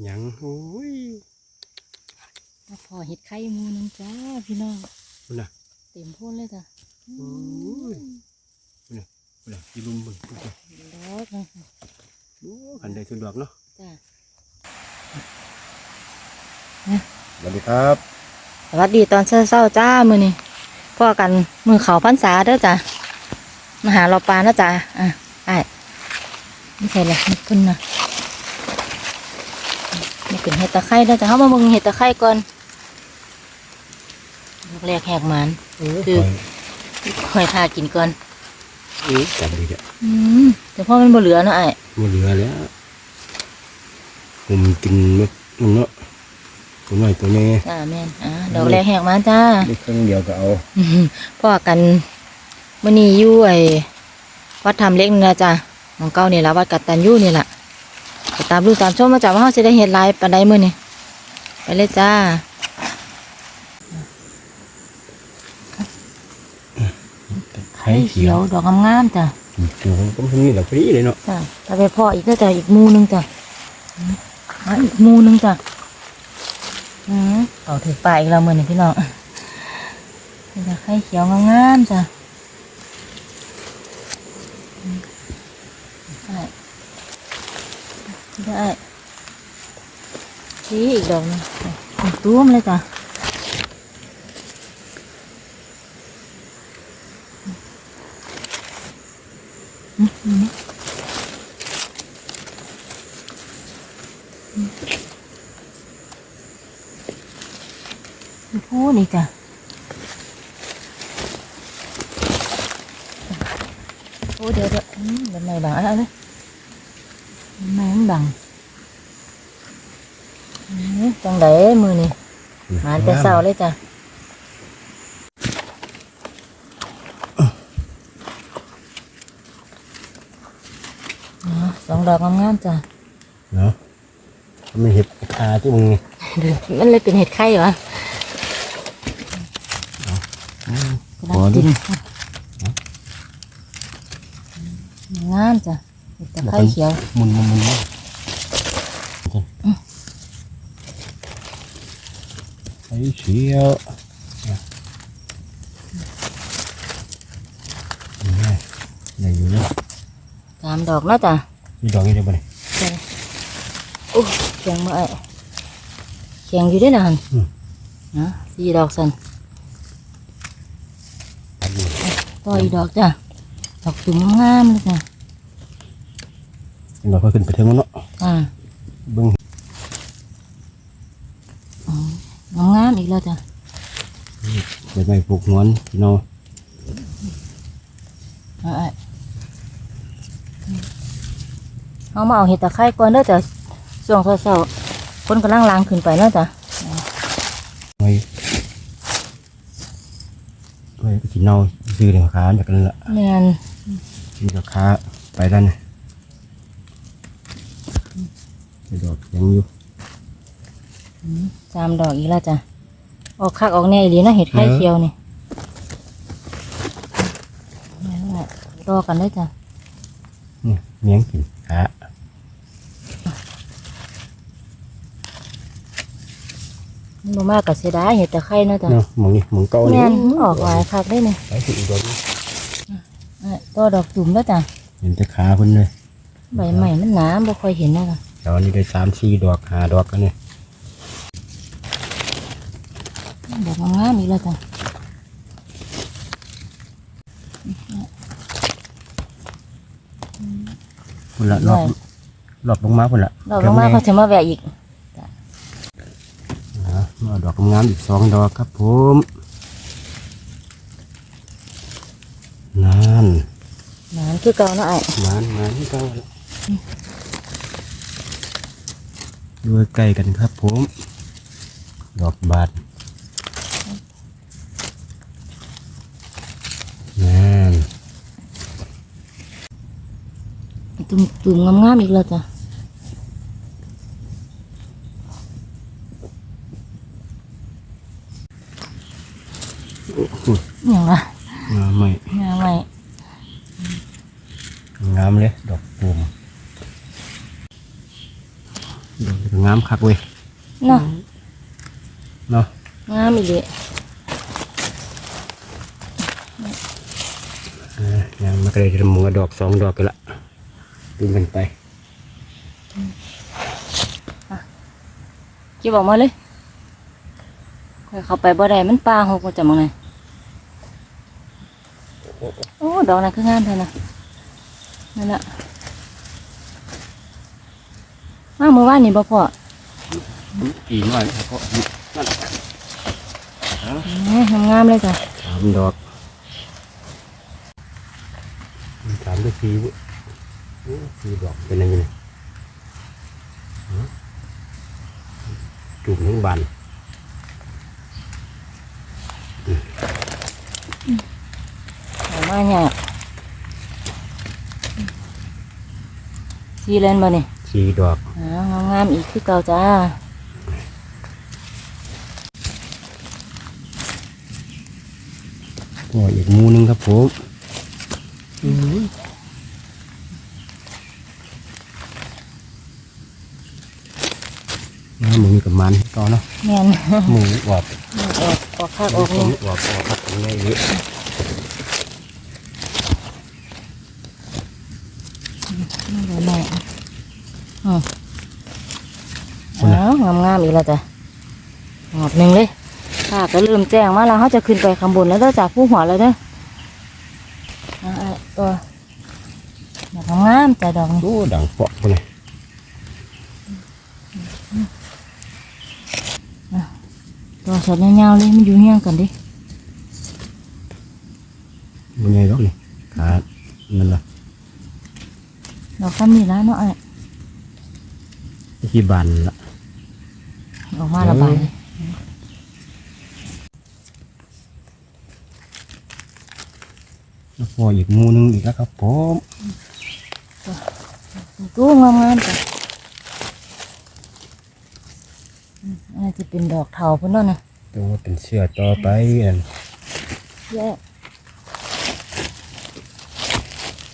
หยังโอ้ยมาพอเห็ดไข่หมูหนึงจ้าพี่น้องพุ่นน่ะเต็มพ่นเลยจ้ะโอ้ยพุ่นน่ะพี่ลุมมึงพุ่นน่ะดอกนะโอ้ขันได้สุดดอกเนาะจ้าสวัสดีครับสวัสดีตอนเช้าๆจ้ามือนี่พ่อกันมือเขาพันษาเด้อจ้ะมาหาเราปลานะจ้ะอะไอ้ไม่ใช่เลยนี่ขึ้นนะนี่ เป็นเห็ดตะไคร้เด้อจ้ะเขามามึงเห็ดตะไคร้ก่อนลูกแรกแหกหมันคือคอยทากินก่อนเอ้ยจับดีจ้ะอืมแต่พ่อมันบ่เหลือเนาะไอ้มันเหลือแล้วผมกินมันมันเนาะตัวน้อยตัวนี้จ้าแม่นอ่าดอกแรกแหกหมันจ้าได้เครื่องเดียวก็เอาอื้อหือพ่อกันมื่อนี้อยู่ไอ้วัดธรรมเล็กนี่นะจ้ะของเก้านี่ละวัดกัตตันยูนี่แหละไป ตามดูตามชมมาจ้ะว่าเขาจะได้เห็นลายปานใดมื่อนี้ไปเลยจ้าไข่เขียวดอกงามๆจ้ะเขียวก็มันนี่แหละพอดีเลยเนาะจ้ะถ้าไปพ่ออีกก็จะอีกหมูหนึงจ้ะอะอีกหมูหนึงจ้ะอืมเอาถือปลาอีกแล้วมื่อนี้พี่น้องนี่จ้ะไข่เขียวงามๆจ้ะอืม ได้ได้ชี้อีกดอกหนึงอีกตุ้มเลยจ้ะอืมอืมพูดนี่จ้ะโอ้เดี๋ยวเดี๋ยวอืมเดี๋ยวไม่บังอะไรเลยไม่มันบังอืม จังไดมือนี่มาแต่เช้าเลยจ้ะอ๋อสองดอกงามๆจ้ะเนาะมันเห็ดคาที่มึงนี่มันเลยเป็นเห็ดไข่เหรอพอดิงามจ้ะเห็ดตะไคร้เขียวมุนมุนมุนมุนไข่เขียวเนี่ยนี่อยู่เนาะสามดอกแล้วจ้ะมีดอกนี้ได้บ่เนี่ยโอ้เขียงมาไอ้เขียงอยู่ด้วยนะฮันอืมนะสี่ดอกสันอันนี้ต่ออีกดอกจ้ะดอกจุ่มงามเลยจ้ะเห็นว่าเขาขึ้นไปเทิงมันเนาะ อ่า เบิ่ง อืมงามๆอีกแล้วจ้ะ ใบไม้ปลูกหนอนพี่น้องเอาไอ้เอามาเอาเห็ดตะไคร้ก่อนเด้อจ้ะช่วงเช้าๆคนกำลังล้างขึ้นไปแล้วจ้ะไว้ไว้ก็สิเน่าซื้อเดี๋ยวขาจากกันละแม่นกินกับขาไปด้านนี่ไปดอกยังอยู่สามดอกอีกแล้วจ้ะ ออกคักออกแน่อีหลีนะเห็ดไข่เขียวนี่เอาไว้ต่อกันเลยจ้ะนี่เมียงกินขามันบ่มากกับเสียดายเห็ดตะไคร้เนาะจ้ะเนาะหมองนี่หมองเก่านี่แม่นมันออกหลายคักได้เนี่ยไปสิอีกดอกนี้ตัวดอกจุ่มแล้วจ้ะเห็นแต่ขาเพิ่นเลยใบใหม่มันหนาบ่ค่อยเห็นนะจ้ะแต่วันนี้ได้สามสี่ดอกห้าดอกกันเนี่ย ดอกงามๆอีกแล้วจ้ะพุ่นละรอบรอบลงมาพุ่นละดอกลงมาก็จะมาแวะอีกอ่ามาเอาดอกงามๆอีกสองดอกครับผมนั่นหนานคือเก่าเนาะไอ้มานมานที่เก่าแล้วดูใกล้กันครับผม ดอกบาทนั่น จุ่มจุ่มงามๆอีกแล้วจ้ะอุ้ยอย่างละงามไหมงามไหมงามเลยดอกปุ่มดอกก็งามคักเว้ยเนาะเนาะงามอีหลีอ่ายังมาก็เลยจะหมูดอกสองดอกกันละ ดึงกันไปเก็บอกมาเลยค่อยเข้าไปบ่ได้มันปลาหกมาจากมองไหนโอ้ ดอกนั้นคืองามแท้นะนั่นน่ะมาเมื่อวานนี่บ่พออีกหน่อยครับพราะนั่นแหมงามเลยจ้ะสามดอกสามด้วยสี เว้ยโอ้สี่ดอกเป็นยังไงเนี่ยฮะจุ่มทั้งบานเอามาเนี่ยสีเลนบ่นี่สี่ดอกอ้าวงามๆอีกคือเก่าจ้าโอ้อีกหมูหนึงครับผมอื้อ หือน้าหมูกับมันต่อเนาะแม่นหมูออกออกออกข้างออกหนี่มูออกออกครับยังไงนี่เดี๋ยวแม่อืมอ้าวงามๆอีกแล้วจ้ะหอบหนึ่งเลยค่ะก็ลืมแจ้งว่าเราเขาจะขึ้นไปข้างบนแล้วเด้อจากผู้หัวแล้วเด้ออ่าๆตัวดอกงามๆจ้ะดอกนี้โอ้ดังเปาะไปเลย ตัวสดยาวๆเลยมันอยู่เฮี้ยงกันดิมันไงดอกนี่ขานั่นล่ะดอกซ้ำนี่แล้วเนาะไอ้ที่บานละออกมาระบายเลยแล้วพออีกหมูหนึงอีกแล้วครับผมตู้งามๆจ้ะอืมอันนี้จะเป็นดอกเถาพุ่นเนาะนะ ตัวเป็นเสื้อต่อไปอันแย่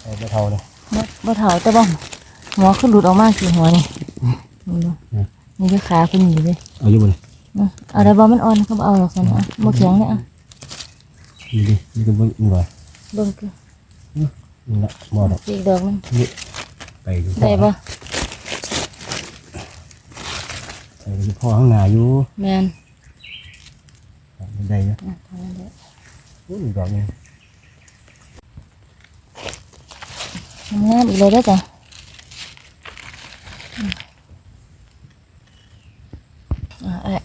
เอาไปเท่าเลยบ่บ่เถาแต่บ่หัวขึ้นหลุดออกมาสิหัวนี่นี่ดูนี่คือขาเพิ่นอยู่เดิเอาอยู่บนอืมเอาได้บ่มันอ่อนก็บ่เอาหรอกซั่นนะบ่แข็งเนี่ยอะนี่ดินี่ก็เบิ่งนี่ว่าเบิ่งคือนี่ละบ่ดอกอีกดอกหนึงนี่ไปดูได้บ่ไปดูพ่อข้างหน้าอยู่แม่น ได้นะอะทำนั้นเด้อโอ้ยดอกนี่งามอีกเลยเด้อจ้ะอืมอะ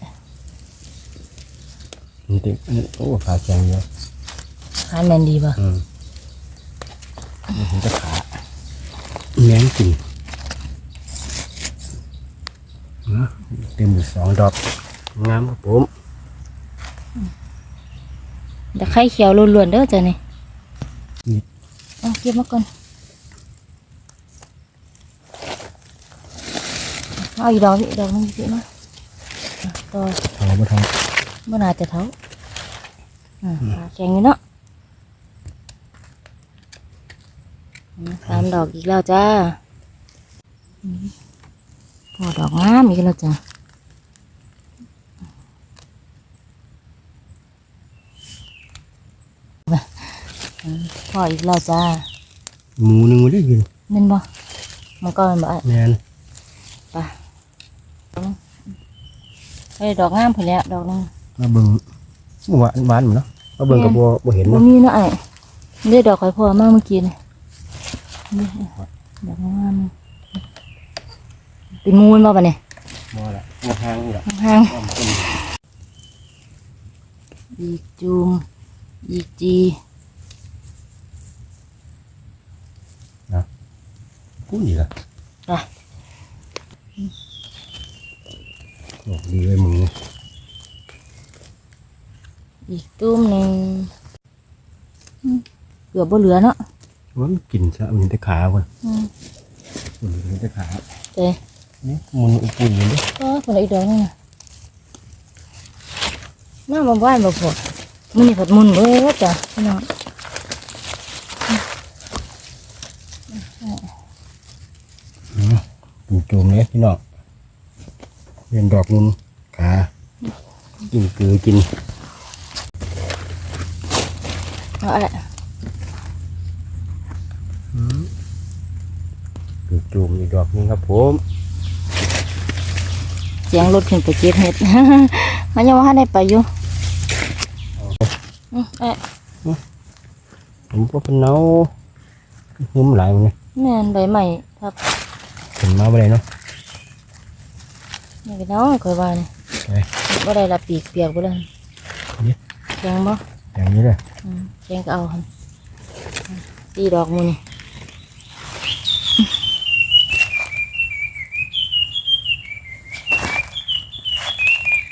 เอ้ยมันติอันนี้โอ้ขาแข็งเยอะขาแม่นดีบ่อืมนี่ผมจะขาแมงกินนะเต็มอยู่สองดอกงามครับผมเดี๋ยวไข่เขียวล้วนๆเด้อจ้ะนี่เอาเก็บมาก่อนเอาอีกดอกอีกดอกหนึงสิมาอะต่อเอาไปทบ่น่าจะเท่าอ่าขาแข็งอยู่เนาะอืมสามดอกอีกแล้วจ้าอืมพอดอกงามอีกแล้วจ้า พออีกแล้วจ้าำหมูหนึ่งไม่ได้ยินเม่นบ่มันก็เป็นบ่อ้ายแมนไปเฮ้ยดอกงามพอแล้วดอกหนึงมาเบิ่งหวานหวานเหมือนเนาะมาเบิ่งกับบัวบัวเห็นบ่เนาะมีเนาะไอ้เรียกดอกข่อยพอมากเมื่อกี้นี่นี่ดอกงามๆเป็นมูลบ่ปะเนี่ยบัวละบัวหางนี่แหละห่างอ้อมต้นๆอีกจูมอีกจี พูดดีละไปโอ้ดีเลยมึงอีกตุ้มหนึ่งอืมเกือบบ่เหลือเนาะว่ามันกินซะมันเห็นแต่ขาคนอืมมันเห็นแต่ขาเจ้นี่มันอุ่นๆอยู่ดิก็คนละอีกดอกหนึงน่ะมาบ่บ้านบ่พอมื้อนี้ผัดมุนเบิดจ้ะพี่น้อง เป็นโจมเลยพี่น้องเป็นดอกนุนขากินคือกินเอาอะไรคือจูมอีกดอกหนึงครับผมเสียงรถขึ้นไปเก็บเห็ด มันยังว่าได้ไปอยู่อืมเอ๊ะผมก็เป็นเนาหึมหลายมันไงแม่นใบใหม่ ครับเห็นมาบ่ได้เนาะนี่ก็น้องคอยว่านี่ไปว่าได้ละปีกเปียกบ่เลยนี่แข็งบ่อย่างนี้เลยอืมแข็งก็เอาหั่นตีดอกมูนี่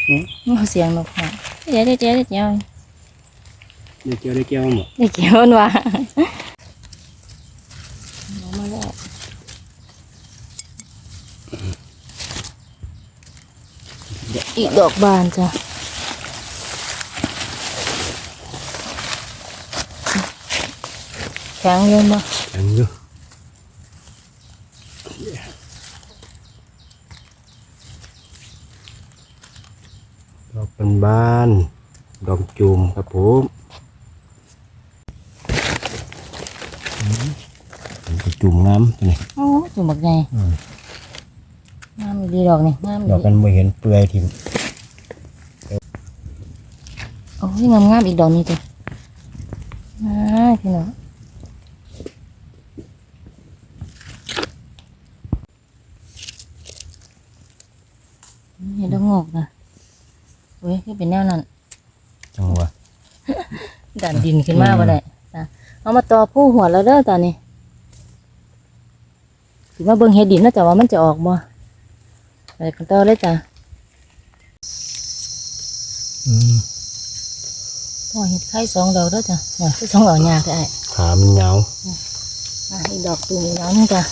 นี่เสียงนกค่ะเดี๋ยวเดี๋ยวเดี๋ยวเดี๋ยวได้เกี่ยวได้เกี่ยวหมดได้เกี่ยวมันว่ะเอามาแล้ว อีกดอกบานจ้ะแข็งเยอะมากยังอยู่ดอกเป็นบานดอกจูมครับผมอืมดอกจูมงามตัวนี้โอ้จุ่มบักไงอืมงาม ดีดอกนี่งามดดีอกกันไม่เห็นเปลือยทิมโอ้ยงามงามๆอีกดอกนี้จ้ะอ่าพี่น้องเห็นดอกงอกนะเว้ยคือเป็นแนวนั้นจังหวะดันดินขึ้นมาบ่ได้จ้ะเอามาต่อผู้หัวแล้วเด้อตอนนี้ถือมาเบิ่งเฮ็ดดินนะจ้ะว่ามันจะออกบ่ ไปกันต่อเลยจ้ะอืมพ่อเฮ็ดไข่สองดอกเด้อจ้ะว่าคือสองดอกยากได้ขามันยาวอะอีกดอกตูมอีกดอกหนึงจ้ะ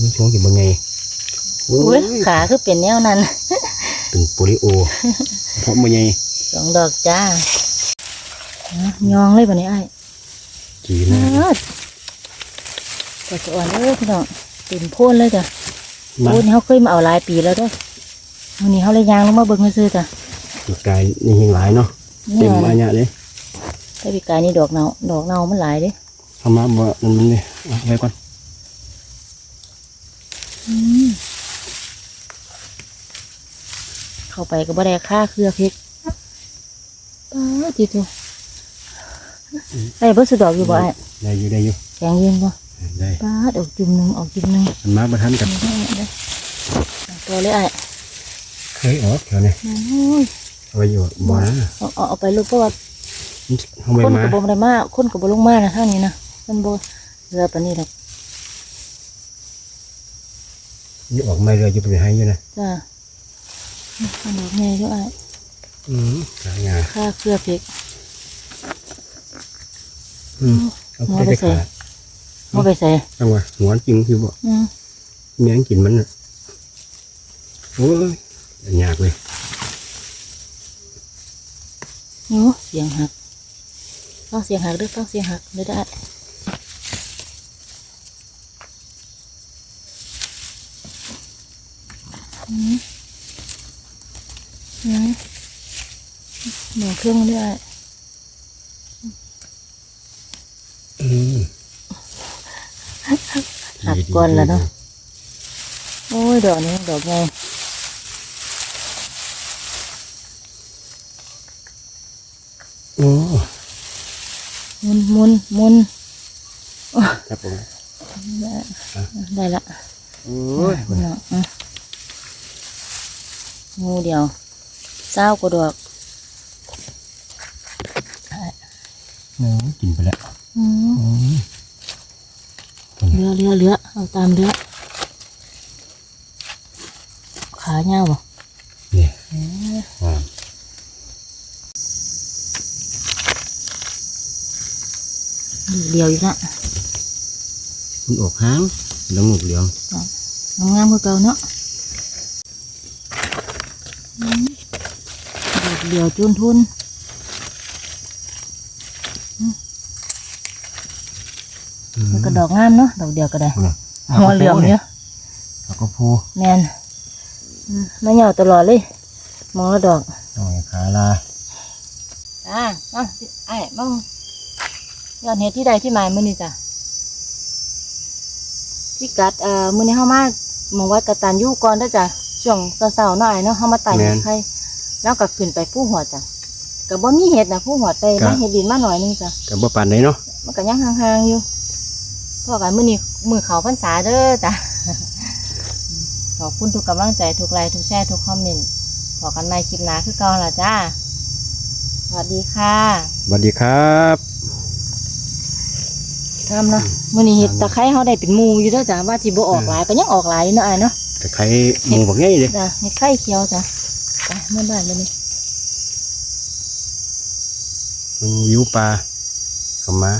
มันช่วงกี่บางไงโอ้อุ้ยยขาคือเป็นแนวนั้นเป็นโปลิโอ เพราะมันไงสองดอกจ้าอะยองเลยบัดนี้ไอ้าย จีนะอาดก็จะอ่อนเลยพี่น้องเต็มโพ่นเลยจ้ะมาโพ่นเขาเคยมาเอาหลายปีแล้วเด้วยวันนี้เขาเลยยางลงมาเบิ่งซื้อๆจ้ะอีกกายนี่ยังหลายเนาะเต็มมาเนี่ยเลยแต่ปีกายนี่ดอกเนาดอกเนามันหลายเด้เอามาบ่นั่นมันเลยเอาไว้ก่อนเข้าไปก็บ่ได้ค่าเครือเพชรป้าจิตุ ได้เบิ่สุดดอกอยู่บ่ไอ้ได้อยู่ได้อยู่แข็งยืนบ่ได้ป้าดอกจุ่มหนึงออกจุ่มหนึงมันมาประทันกับได้ได้ตัวเลยไอ้เคยออกแถวนี้โอ้ยเอาไว้อยู่บ่นะเอาเอาเอาไปลูกเพราะว่าเอาไว้คนมากับบได้มาคนกับบลงมานะท่างนี้นะมันโบเรือปานนี้หรอกนี่ออกไม่เรืออยู่ไปให้อยู่นะจ้าขนมแม่ก็ไอ้อืมขายาค่าเครือเพก อืมเอาหัวไปไปไปใส่ขามาไปใส่จังหวะหัวจริงคือบ่อืมเมียงกินมันน่ะโอ้ยยากเลยโอ้เสียงหักต้องเสียงหักเด้วยต้องเสียงหักเด้อได้อืมอืมหนูเครื่องมันด้วย อืม หักก่อนแล้วเนาะโอ้ยดอกนี้ดอกไงโอ้มุนมุนมุนครับผมได้ละโอ้ยเนาะอะงูเดียวเศร้ากว่าดอกโอ้ยกินไปแล้วอืมอืม เรือเรือเรือเอาตามเรือขาเงาบ่เนี่ยอ่าเดียวอีกละมันออกหางแล้วงูเหลืองงามๆคือเก่าเนาะอืมดอกเดียวจุนทุนอืม มัน ก็ดอกงามเนาะดอกเดียวก็ได้นี่หัวเหลือมเยอะแล้วก็พูแมนอืมมาเหยาตลอดเลยมองแล้วดอกหน่อยขาลาอ่ามาไอ้บ้างยอดเห็ดที่ใดที่หมายมื้อนี้จ้ะพี่กัดเอ่อมื้อนี้เฮามามองวัดกตันยูก่อนเด้อจ้ะช่วงเช้าๆหน่อยเนาะเฮามาไต่เห็ดไข่แล้วก็ขึ้นไปผู้หัวจ้ะก็บ่มีเห็ดนะผู้หัวไต่มาเห็ดดินมาหน่อยนึงจ้ะ กับบ่ปานไหนเนาะ มันก็ยังห่างๆอยู่ พอกันมื้อนี้มื้อเขาพรรษาเด้อจ้ะขอบคุณทุกกำลังใจทุกไลค์ทุกแชร์ทุกคอมเมนต์พอกันใหม่คลิปหน้าคือเก่าล่ะจ้าสวัสดีค่ะสวัสดีครับทำเนาะมื้อนี้เห็ดตะไคร้เฮาได้เป็นหมูอยู่เด้อจ้ะว่าสิบ่ออกหลายก็ยังออกหลายอยู่เนาะอ้ายเนาะแต่ใครหมูบักง่ายเลยจ้ะเห็ดไข่เขียวจ้ะไปเมื่อบ้านเลยนี่มันวิวปลาเข้ามา